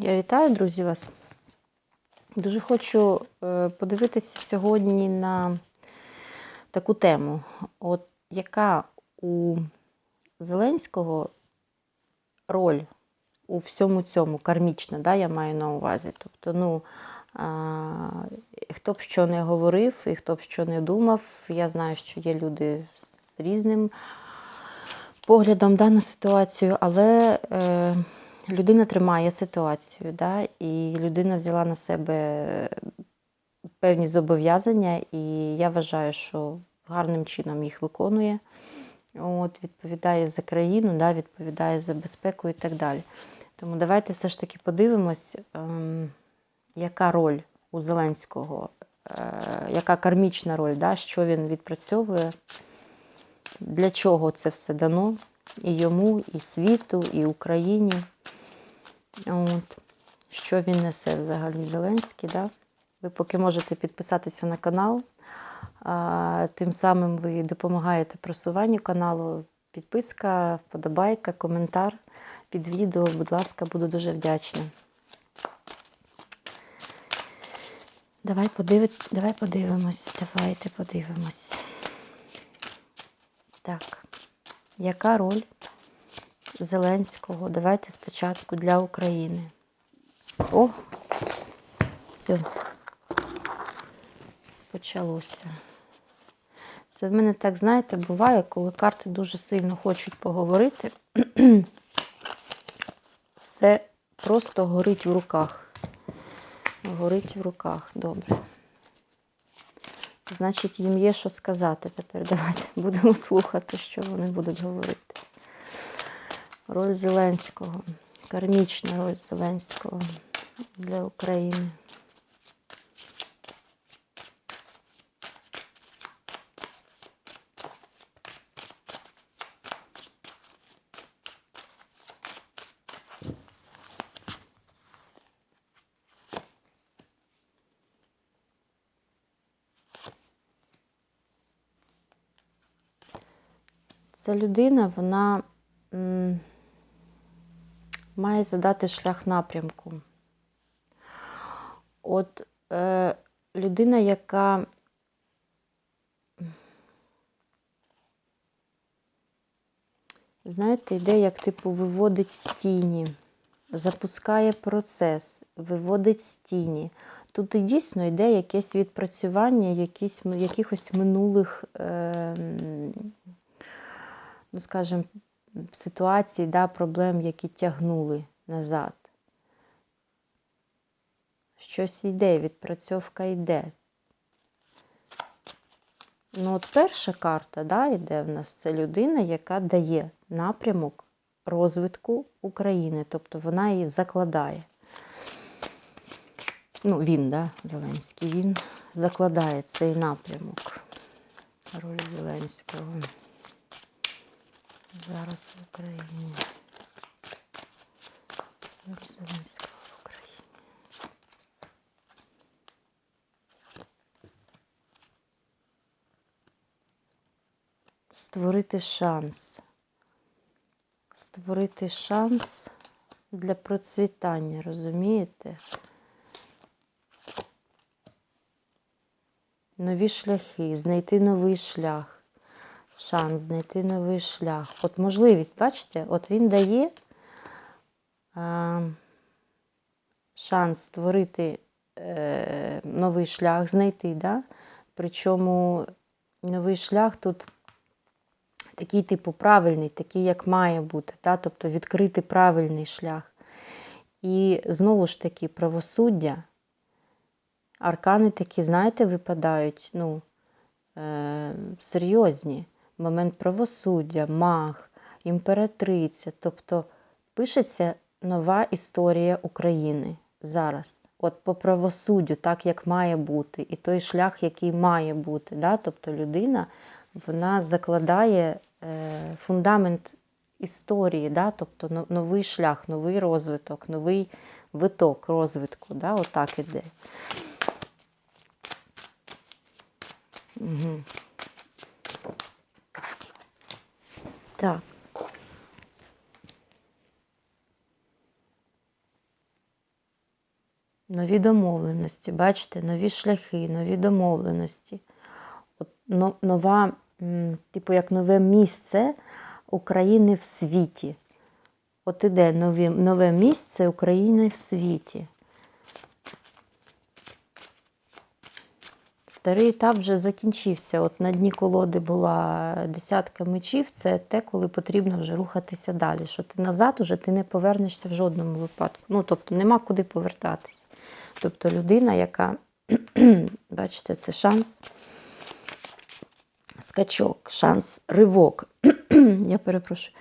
Я вітаю, друзі, вас. Дуже хочу е, подивитися сьогодні на таку тему. От яка у Зеленського роль у всьому цьому кармічна, да, я маю на увазі. Тобто, ну, хто б що не говорив і хто б що не думав, я знаю, що є люди з різним поглядом да, на ситуацію, але е, людина тримає ситуацію, да, і людина взяла на себе певні зобов'язання, і я вважаю, що гарним чином їх виконує. От, Відповідає за країну, да, відповідає за безпеку і так далі. Тому давайте все ж таки подивимось, ем, яка роль у Зеленського, е, яка кармічна роль, да, що він відпрацьовує, для чого це все дано і йому, і світу, і Україні. От. Що він несе взагалі Зеленський. Да? Ви поки можете підписатися на канал, а, тим самим ви допомагаєте просуванню каналу. Підписка, вподобайка, коментар під відео, будь ласка, буду дуже вдячна. Давай, подиви... Давай подивимось, давайте подивимось. Так, яка роль Зеленського? Давайте спочатку для України. О, все, почалося. Це в мене так, знаєте, буває, коли карти дуже сильно хочуть поговорити, все просто горить в руках. Горить в руках, добре. Значить, їм є що сказати тепер. Давайте будемо слухати, що вони будуть говорити. Роль Зеленського. Кармічна роль Зеленського для України. Ця людина, вона має задати шлях напрямку. От е, людина, яка знаєте, йде, як типу виводить з тіні, запускає процес, виводить з. Тут і дійсно йде якесь відпрацювання якісь, якихось минулих, е, ну скажімо, ситуацій, да, проблем, які тягнули назад. Щось йде, відпрацьовка йде. Ну, от перша карта, да, йде в нас, це людина, яка дає напрямок розвитку України. Тобто вона її закладає. Ну, він, да, Зеленський, він закладає цей напрямок. Роль Зеленського. Зараз в Україні. Роль в Україні. Створити шанс. Створити шанс для процвітання, розумієте? Нові шляхи, знайти новий шлях. Шанс знайти новий шлях. От можливість, бачите, от він дає а, шанс створити е, новий шлях, знайти, да? причому новий шлях тут такий, типу, правильний, такий, як має бути, да? тобто відкрити правильний шлях. І знову ж таки, правосуддя. Аркани такі, знаєте, випадають, ну, е, серйозні. Момент правосуддя, маг, імператриця. Тобто пишеться нова історія України зараз. От по правосуддю, так як має бути, і той шлях, який має бути. Да? Тобто людина вона закладає е, фундамент історії, да? тобто новий шлях, новий розвиток, новий виток розвитку. Да? Отак іде. Угу. Так. нові домовленості, бачите, нові шляхи, нові домовленості. От, но- нова, типу, як нове місце України в світі. От іде нові, нове місце України в світі. Старий етап вже закінчився. От на дні колоди була десятка мечів. Це те, коли потрібно вже рухатися далі. Що ти назад уже ти не повернешся в жодному випадку. Ну, тобто нема куди повертатись. Тобто людина, яка, бачите, це шанс, скачок, шанс, ривок. Я перепрошую,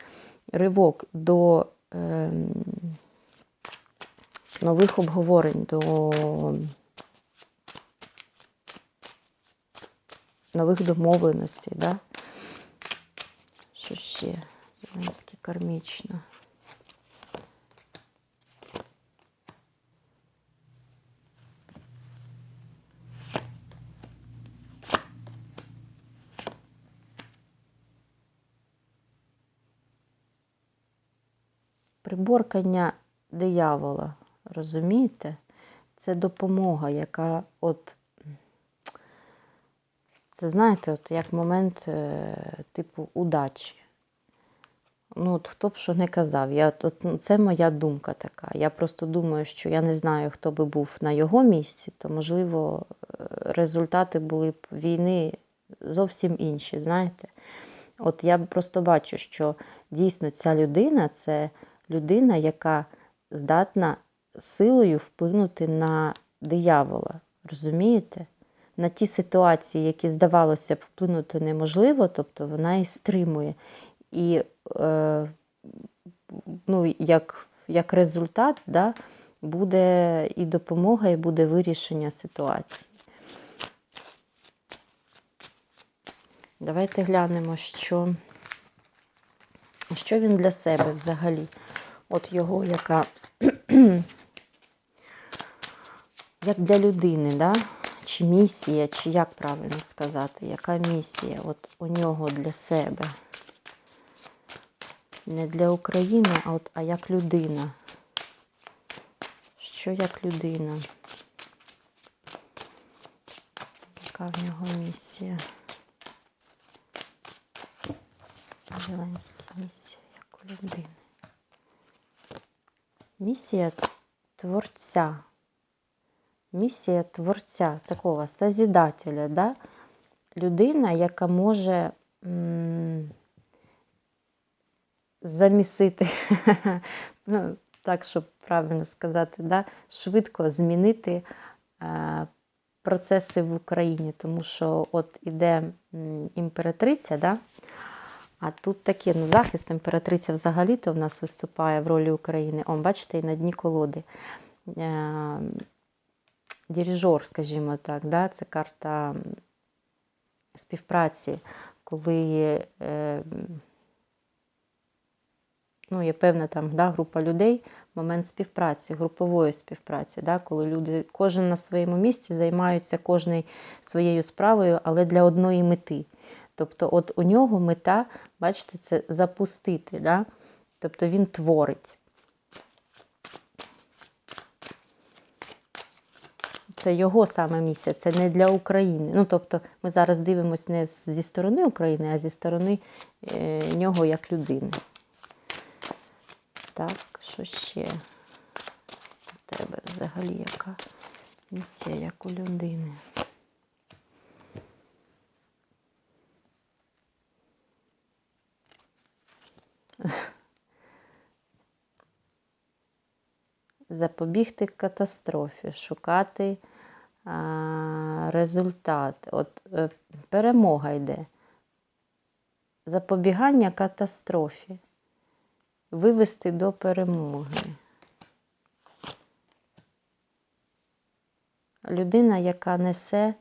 ривок до ем, нових обговорень, до нових домовленостей, да? Що ще? Зеленський кармічно. Приборкання диявола, розумієте? Це допомога, яка от це знаєте, от як момент е, типу удачі. Ну, от хто б що не казав, я, от, ну, це моя думка така. Я просто думаю, що я не знаю, хто би був на його місці, то, можливо, е, результати були б війни зовсім інші, знаєте. От я просто бачу, що дійсно ця людина це людина, яка здатна силою вплинути на диявола. Розумієте? На ті ситуації, які здавалося б вплинути неможливо, тобто вона і стримує. І е, ну, як, як результат да, буде і допомога, і буде вирішення ситуації. Давайте глянемо, що, що він для себе взагалі. От його яка, як для людини, да? Чи місія, чи як правильно сказати, яка місія от у нього для себе. Не для України, а от а як людина. Що як людина? Яка в нього місія? Зеленська місія, як у людини. Місія творця місія творця, такого созидателя, да? людина, яка може м замісити, ну, так, щоб правильно сказати, да? швидко змінити е процеси в Україні, тому що от іде імператриця, да? а тут таке, ну, захист імператриця взагалі-то в нас виступає в ролі України. О, бачите, і на дні колоди. Дирижер, скажімо так, да? це карта співпраці, коли е, ну, є певна там да, група людей, момент співпраці, групової співпраці, да? коли люди, кожен на своєму місці займаються кожний своєю справою, але для одної мети. Тобто, от у нього мета, бачите, це запустити. Да? Тобто він творить. Це його саме місія, це не для України. Ну, тобто, ми зараз дивимося не зі сторони України, а зі сторони е, нього як людини. Так, що ще у тебе взагалі яка місія, як у людини? Запобігти катастрофі, шукати результат. От е, перемога йде. Запобігання катастрофі. Вивести до перемоги. Людина, яка несе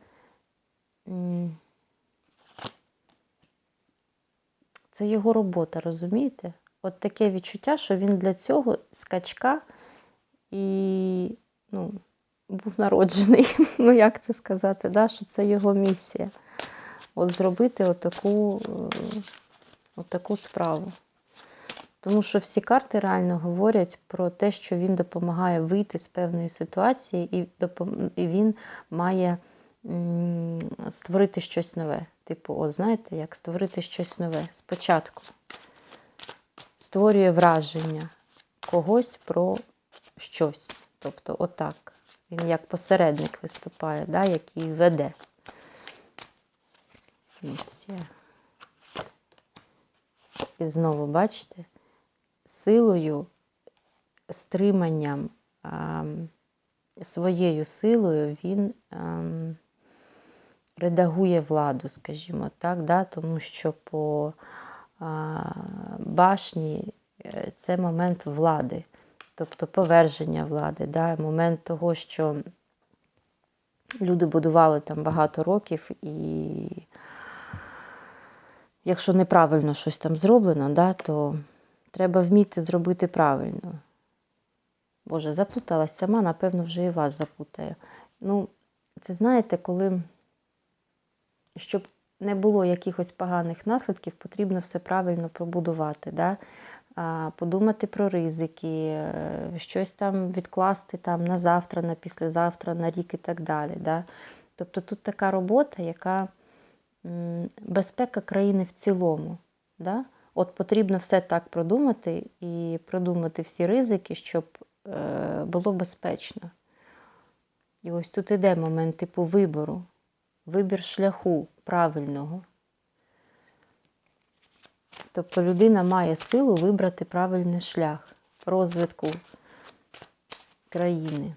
це його робота, розумієте? От таке відчуття, що він для цього скачка і, ну, був народжений. Ну, як це сказати, да? що це його місія. От зробити отаку, е, отаку справу. Тому що всі карти реально говорять про те, що він допомагає вийти з певної ситуації, і, і він має створити щось нове. Типу, от знаєте, як створити щось нове спочатку. Створює враження когось про щось. Тобто, отак. Він як посередник виступає, да, який веде. Місія. І знову, бачите, силою, стриманням, а, своєю силою він а, редагує владу, скажімо так, да, тому що по а, башні е, це момент влади, тобто поверження влади, да, момент того, що люди будували там багато років і якщо неправильно щось там зроблено, да, то треба вміти зробити правильно. Боже, заплуталась сама, напевно, вже і вас запутаю. Ну, це знаєте, коли, щоб не було якихось поганих наслідків, потрібно все правильно пробудувати. Да? Подумати про ризики, е, щось там відкласти там на завтра, на післязавтра, на рік і так далі. Да? Тобто тут така робота, яка безпека країни в цілому. Да? От потрібно все так продумати і продумати всі ризики, щоб е, було безпечно. І ось тут іде момент типу вибору, вибір шляху правильного. Тобто людина має силу вибрати правильний шлях розвитку країни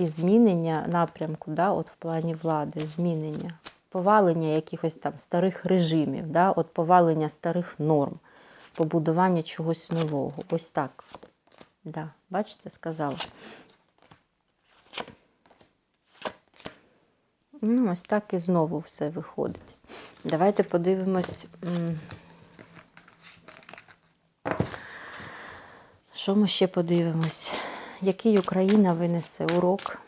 і змінення напрямку, да, от в плані влади, змінення, повалення якихось там старих режимів, да, от повалення старих норм, побудування чогось нового. Ось так. Да, Бачите, сказала. Ну, ось так і знову все виходить. Давайте подивимось, що ми ще подивимось, який Україна винесе урок.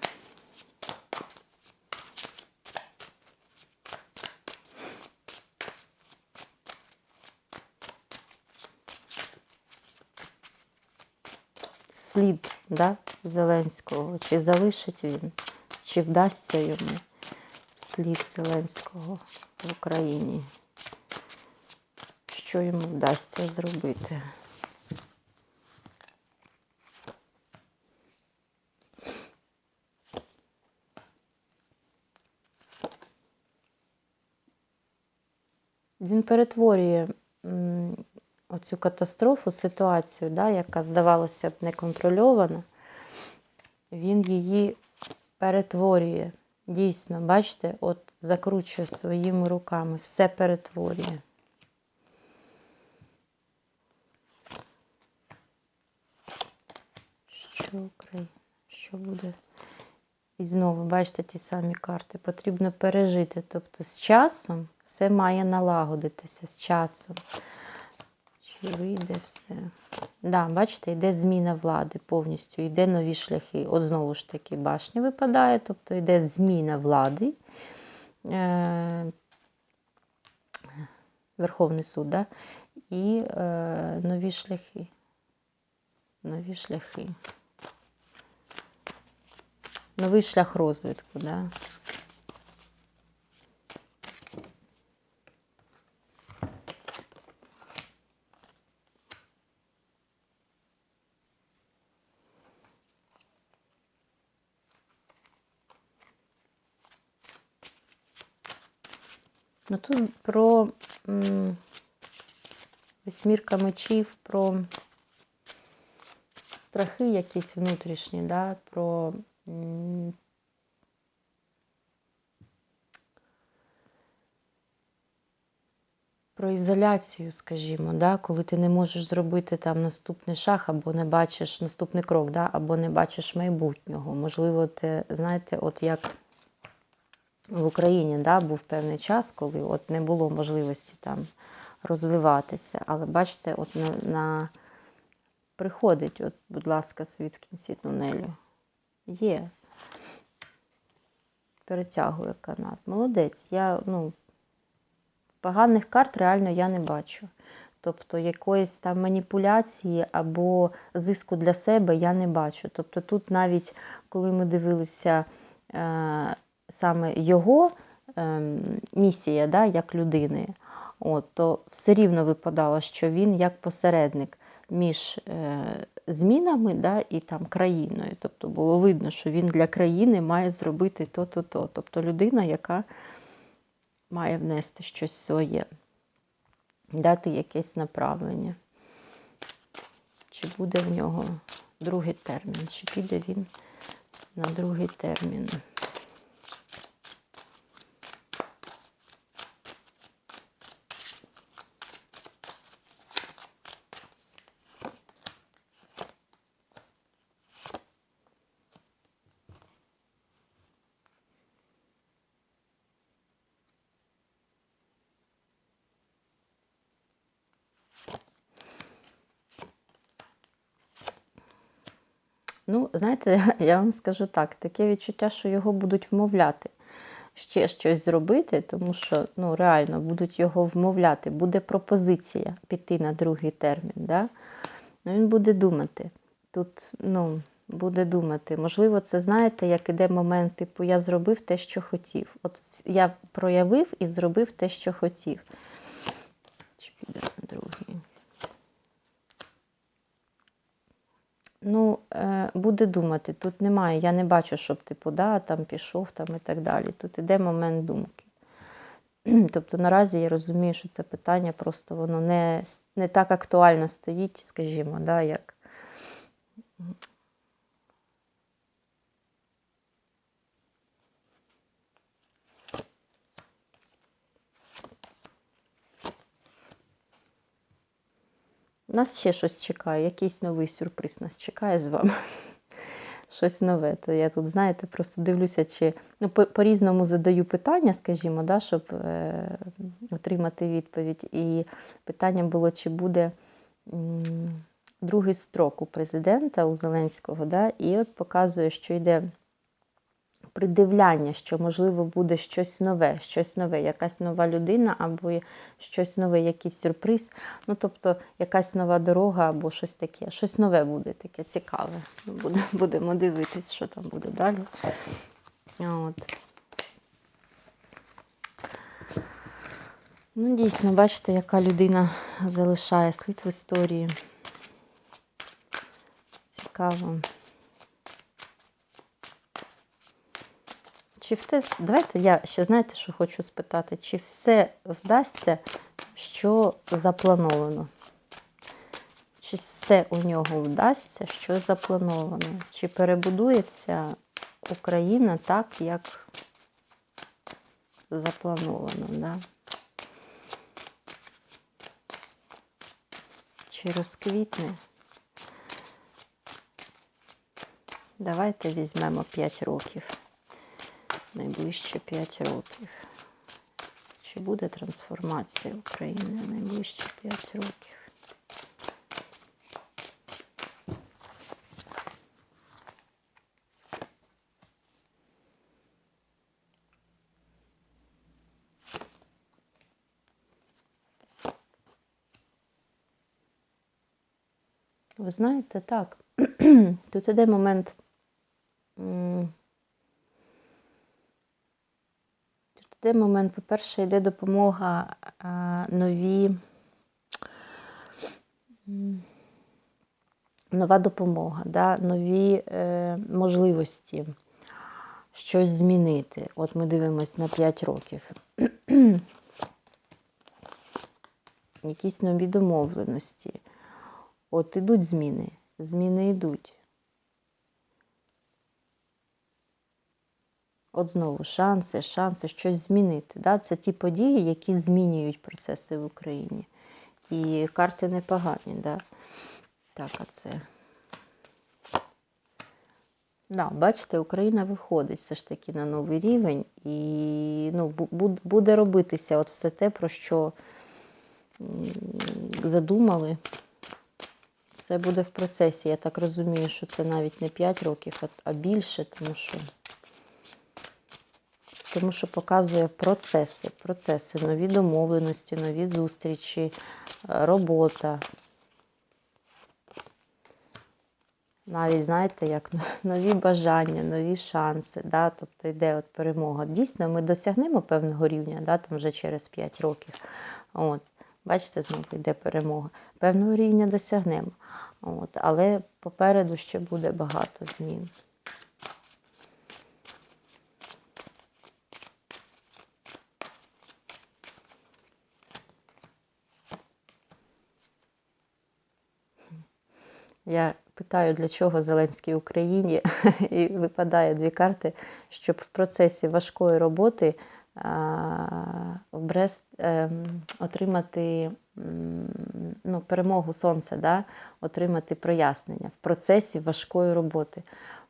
Слід да, Зеленського, чи залишить він, чи вдасться йому слід Зеленського в Україні. Що йому вдасться зробити? Він перетворює оцю катастрофу, ситуацію, да, яка здавалося б неконтрольована, він її перетворює. Дійсно, бачите, от закручує своїми руками, все перетворює. Що Україна? Що буде? І знову, бачите, ті самі карти. Потрібно пережити. Тобто з часом все має налагодитися з часом. Чи вийде все? Да, бачите, йде зміна влади повністю, йде нові шляхи. От знову ж таки, башня випадає, тобто йде зміна влади. Е- Верховний суд, да? і е, нові шляхи. Нові шляхи. Новий шлях розвитку, да? Ну тут про м, восьмірка мечів, про страхи якісь внутрішні, да, про про ізоляцію, скажімо, да, коли ти не можеш зробити там наступний шаг, або не бачиш наступний крок, да, або не бачиш майбутнього. Можливо, ти, знаєте, от як в Україні да, був певний час, коли от не було можливості там розвиватися. Але бачите, от на, на... приходить, от, будь ласка, світ в кінці тунелю. Є. Перетягує канат. Молодець. Я, ну, поганих карт реально я не бачу. Тобто якоїсь там маніпуляції або зиску для себе я не бачу. Тобто тут навіть коли ми дивилися е, саме його е, місія да, як людини, от, то все рівно випадало, що він як посередник між е, змінами да, і там країною. Тобто було видно, що він для країни має зробити то-то, то. Тобто людина, яка має внести щось своє, дати якесь направлення. Чи буде в нього другий термін, чи піде він на другий термін. Ну, знаєте, я вам скажу так, таке відчуття, що його будуть вмовляти ще щось зробити, тому що ну, реально будуть його вмовляти. Буде пропозиція піти на другий термін. Да? Ну, Він буде думати. Тут, ну, буде думати. Можливо, це знаєте, як іде момент, типу, я зробив те, що хотів. От я проявив і зробив те, що хотів. Чи піде на другий? Ну, е, буде думати. Тут немає, я не бачу, щоб типу, да, там пішов там і так далі. Тут іде момент думки. Тобто наразі я розумію, що це питання просто воно не, не так актуально стоїть, скажімо, да, як. Нас ще щось чекає, якийсь новий сюрприз нас чекає з вами. Щось нове. То я тут, знаєте, просто дивлюся, чи ну, по- по-різному задаю питання, скажімо, да, щоб е, отримати відповідь. І питання було, чи буде м, другий строк у президента у Зеленського. Да, і от показує, що йде придивляння, що можливо буде щось нове, щось нове, якась нова людина, або щось нове, якийсь сюрприз. Ну, тобто якась нова дорога або щось таке. Щось нове буде таке цікаве. Буде- Будемо дивитись, що там буде далі. От. Ну, дійсно, бачите, яка людина залишає слід в історії. Цікаво. Чи в те, давайте я ще знаєте, що хочу спитати, чи все вдасться, що заплановано? Чи все у нього вдасться, що заплановано? Чи перебудується Україна так, як заплановано? Да? Чи розквітне? Давайте візьмемо 5 років найближче 5 років. Чи буде трансформація України найближче 5 років? Ви знаєте, так, тут іде момент. Йде момент, по-перше, йде допомога а, нові. Нова допомога, да? нові е, можливості щось змінити. От ми дивимося на 5 років. Якісь нові домовленості. От ідуть зміни. Зміни йдуть. От знову шанси, шанси щось змінити. Да? Це ті події, які змінюють процеси в Україні. І карти непогані, да? Так, а це. Да, бачите, Україна виходить все ж таки на новий рівень, і ну, бу- бу- буде робитися от все те, про що задумали. Все буде в процесі. Я так розумію, що це навіть не 5 років, а більше, тому що тому що показує процеси, процеси, нові домовленості, нові зустрічі, е, робота. Навіть, знаєте, як нові бажання, нові шанси, да? тобто йде от перемога. Дійсно, ми досягнемо певного рівня, да? там вже через 5 років. От. Бачите, знову йде перемога. Певного рівня досягнемо. От. Але попереду ще буде багато змін. Я питаю, для чого Зеленський Україні, і випадає дві карти, щоб в процесі важкої роботи Брест ем, отримати ну, перемогу сонця, да? отримати прояснення в процесі важкої роботи.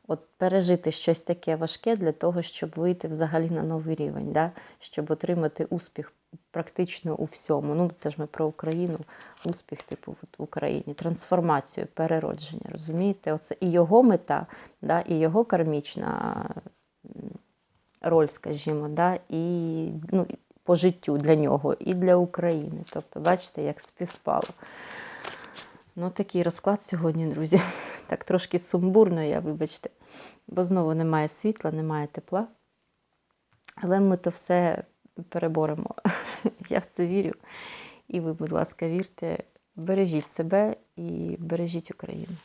От пережити щось таке важке для того, щоб вийти взагалі на новий рівень, да? щоб отримати успіх практично у всьому. Ну, це ж ми про Україну, успіх, типу, в Україні, трансформацію, переродження. Розумієте? Оце і його мета, да? і його кармічна роль, скажімо, да? і ну, по життю для нього, і для України. Тобто, бачите, як співпало. Ну, такий розклад сьогодні, друзі. Так трошки сумбурно, я вибачте, бо знову немає світла, немає тепла. Але ми то все переборемо. Я в це вірю. І ви, будь ласка, вірте, бережіть себе і бережіть Україну.